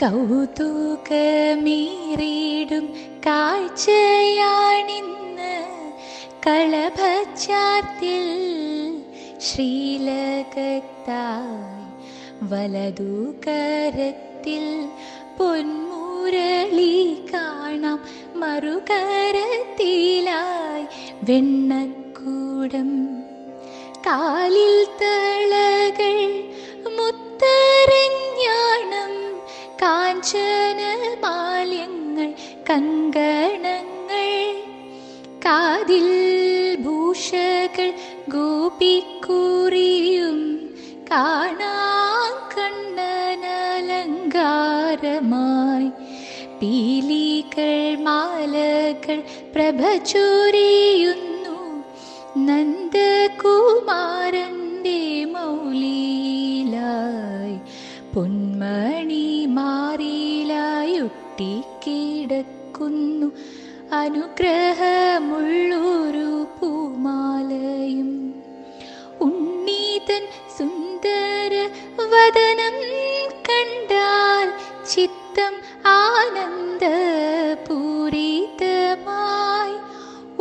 കൗതുകമീറിടും കാഴ്ചയാണിന്ന് കളഭച്ചാത്തിൽ ശ്രീലകത്തായി വലതു കരത്തിൽ പൊന്മുരളി കാണാം മറുകരത്തിലായി വെണ്ണക്കൂടം കാലിൽ തളകൾ കങ്കണങ്ങൾ കാതിൽ ഭൂഷകൾ ഗോപിക്കുറിയും കാണാ കണ്ണനലങ്കാരമായി പീലികൾ മാലകൾ പ്രഭ ചൊരിയുന്നു നന്ദകുമാരന്റെ മൗലിയിലായി പൊന്മണി കീടക്കുന്നു അനുഗ്രഹമുള്ളൊരു പൂമാലയും. ഉണ്ണീതൻ സുന്ദര വദനം കണ്ടാൽ ചിത്തം ആനന്ദപൂരിതമായി.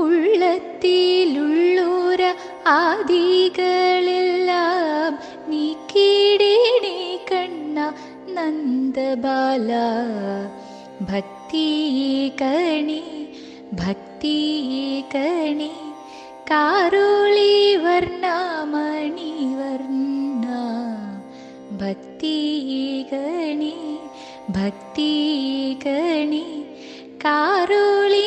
ഉള്ളത്തിലുള്ളോര ആദികളെല്ലാം നീ നീക്കിടേണേ കണ്ണ നന്ദബാല. भक्तिकणि भक्तिकणि कारोळि वर्णामणि भक्तिकणि भक्तिकणि कारोळि